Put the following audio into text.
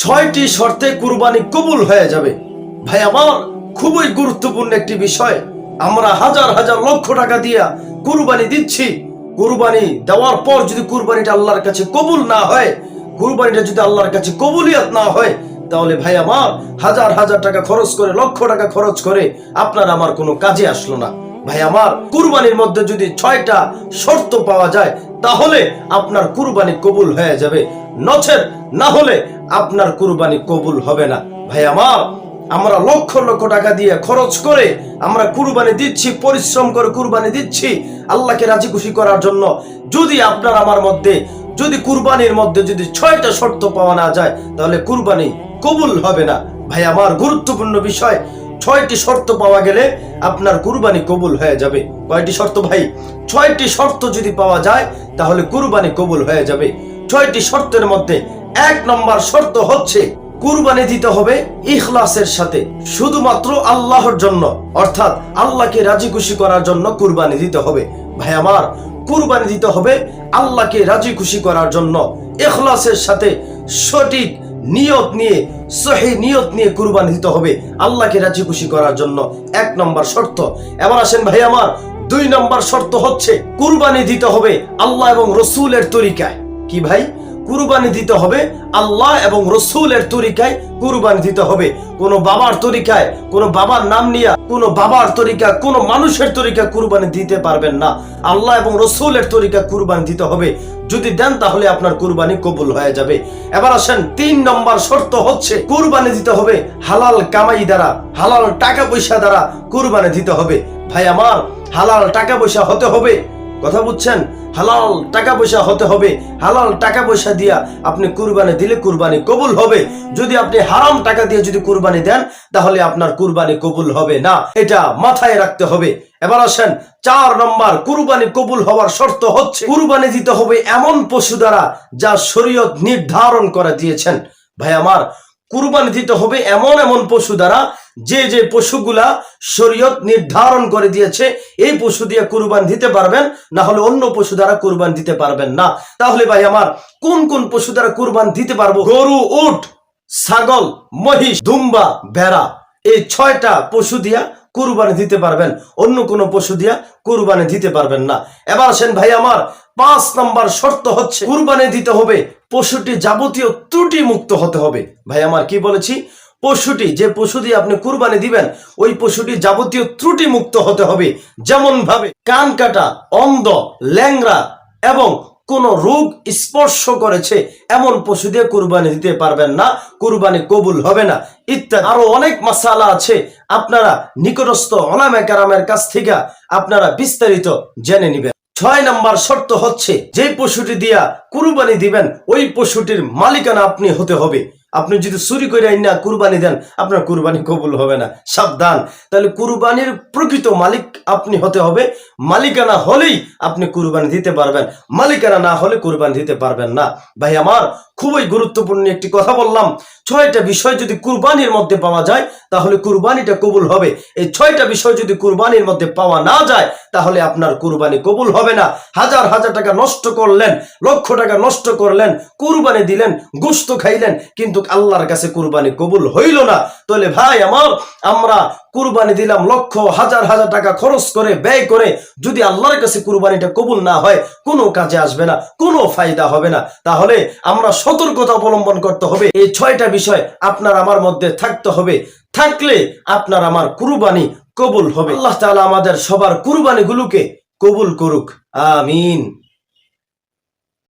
ছয়টি শর্তে কুরবানি কবুল হয়ে যাবে। ভাই, আমার খুবই গুরুত্বপূর্ণ একটি বিষয়। আমরা হাজার হাজার লক্ষ টাকা দিয়া কুরবানি দিচ্ছি। কুরবানি দেওয়ার পর যদি কুরবানিটা আল্লাহর কাছে কবুল না হয়, কুরবানিটা যদি আল্লাহর কাছে কবুলিয়াত না হয়, তাহলে ভাই, আমার হাজার হাজার টাকা খরচ করে, লক্ষ টাকা খরচ করে আপনার আমার কোনো কাজে আসলো না। ভাই, আমার কুরবানির মধ্যে যদি ছয়টা শর্ত পাওয়া যায়, তাহলে আপনার কুরবানি কবুল হয়ে যাবে। নচেত না হলে আপনার কুরবানি কবুল হবে না। ভাই, আমার, আমরা লক্ষ লক্ষ টাকা দিয়ে খরচ করে আমরা কুরবানি দিচ্ছি, পরিশ্রম করে কুরবানি দিচ্ছি, আল্লাহকে রাজি খুশি করার জন্য। যদি আপনার আমার মধ্যে, যদি কুরবানির মধ্যে যদি ছয়টা শর্ত পাওয়া না যায়, তাহলে কুরবানি কবুল হবে না। ভাই, আমার গুরুত্বপূর্ণ বিষয় ছয়টি শর্ত পাওয়া গেলে আপনার কুরবানি কবুল হয়ে যাবে। কয়টি শর্ত ভাই? ছয়টি শর্ত যদি পাওয়া যায়, তাহলে কুরবানি কবুল হয়ে যাবে। ছয়টি শর্তের মধ্যে এক নম্বর শর্ত হচ্ছে, কুরবানি দিতে হবে ইখলাসের সাথে। শুধুমাত্র আল্লাহর জন্য, অর্থাৎ আল্লাহকে রাজি খুশি করার জন্য কুরবানি দিতে হবে। ভাই আমার, কুরবানি দিতে হবে আল্লাহকে রাজি খুশি করার জন্য। ইখলাসের সাথে সঠিক নিয়ত নিয়ে, সহি নিয়ত নিয়ে কুরবান দিতে হবে। আল্লাহকে রাজি খুশি করার জন্য এক নম্বর শর্ত। এবার আসেন ভাই আমার, দুই নম্বর শর্ত হচ্ছে কুরবানি দিতে হবে আল্লাহ এবং রসুলের তরিকায়। কি ভাই? কুরবানি দিতে হবে আল্লাহ এবং রসুলের তরিকায় কুরবানি দিতে হবে। কোন বাবার তরিকায়, কোন বাবার নাম নিয়ে কোন বাবার তরিকা কোন মানুষের তরিকা কুরবানি দিতে পারবেন না। আল্লাহ এবং রসুলের তরিকা কুরবানি দিতে হবে। যদি দেন তাহলে আপনার কুরবানি কবুল হয়ে যাবে। এবার আসেন, তিন নম্বর শর্ত হচ্ছে কুরবানি দিতে হবে হালাল কামাই দ্বারা, হালাল টাকা পয়সা দ্বারা কুরবানি দিতে হবে। ভাই আমার, হালাল টাকা পয়সা হতে হবে। কথা বুঝছেন? হালাল টাকা পয়সা হতে হবে। হালাল টাকা পয়সা দিয়া আপনি কুরবানি দিলে কুরবানি কবুল হবে। যদি আপনি হারাম টাকা দিয়ে যদি কুরবানি দেন, তাহলে আপনার কুরবানি কবুল হবে না। এটা মাথায় রাখতে হবে। এবার আসেন, চার নম্বর, কুরবানি কবুল হওয়ার শর্ত হচ্ছে, কুরবানি দিতে হবে এমন পশু দ্বারা যা শরীয়ত নির্ধারণ করে দিয়েছেন। ভাই আমার কুরবানি দিতে হবে এমন এমন পশু দ্বারা যে যে পশুগুলা শরীয়ত নির্ধারণ করে দিয়েছে, এই পশু দিয়ে কুরবান দিতে পারবেন, না হলে অন্য পশু দ্বারা কুরবান দিতে পারবেন না। তাহলে ভাই আমার, কোন কোন পশু দ্বারা কুরবান দিতে পারব? গরু, উট, ছাগল, মহিষ, দুম্বা, ভেড়া, এই ছয়টা পশু দিয়া কুরবানি দিতে পারবেন। অন্য কোনো পশু দিয়া কুরবানি দিতে পারবেন না। এবার আসেন ভাই আমার, পাঁচ নাম্বার শর্ত হচ্ছে কুরবানি দিতে হবে, পশুটি যাবতীয় ত্রুটি মুক্ত হতে হবে। ভাই আমার কি বলেছি? পশুটি, যে পশু দিয়ে আপনি কুরবানি দিবেন, ওই পশুটি যাবতীয় ত্রুটি মুক্ত হতে হবে। যেমন ভাবে কান কাটা, অন্ধ ল্যাংরা এবং কোন রোগ স্পর্শ করেছে, এমন পশু দিয়ে কুরবানি দিতে পারবেন না, কুরবানি কবুল হবে না। ইত্যাদি। আরও অনেক মশালা আছে, আপনারা নিকটস্থ অনামে কারামের কাছ থেকে আপনারা বিস্তারিত জেনে নিবেন। ছয় নম্বর শর্ত হচ্ছে, যে পশুটি দিয়া কুরবানি দিবেন, ওই পশুটির মালিকানা আপনি হতে হবে। আপনি যদি চুরি করে না কুরবানি দেন, আপনার কুরবানি কবুল হবে না। সাবধান। তাহলে কুরবানির প্রকৃত মালিক আপনি হতে হবে। মালিকানা হলেই আপনি কুরবানি দিতে পারবেন। মালিকানা না হলে কুরবানি দিতে পারবেন না। ভাই, আমার খুবই গুরুত্বপূর্ণ একটি কথা বললাম। ছয়টা বিষয় যদি কুরবানির মধ্যে পাওয়া যায়, তাহলে কুরবানিটা কবুল হবে। এই ছয়টা বিষয় যদি কুরবানির মধ্যে পাওয়া না যায়, তাহলে আপনার কুরবানি কবুল হবে না। হাজার হাজার টাকা নষ্ট করলেন, লক্ষ টাকা নষ্ট করলেন, কুরবানি দিলেন গুস্ত খাইলেন, কিন্তু আল্লাহর কাছে কুরবানি কবুল হইল না। তাহলে ভাই আমার, আমরা কুরবানি দিলাম লক্ষ, হাজার হাজার টাকা খরচ করে, ব্যয় করে। যদি আল্লাহর কাছে কুরবানিটা কবুল না হয়, কোনো কাজে আসবে না, কোনো ফায়দা হবে না। তাহলে আমরা সতর্কতা অবলম্বন করতে হবে। এই ছয়টা বিষয় আপনার আমার মধ্যে থাকতে হবে। থাকলে আপনার আমার কুরবানি কবুল হবে। আল্লাহ তাআলা আমাদের সবার কুরবানিগুলোকে কবুল করুক। আমিন।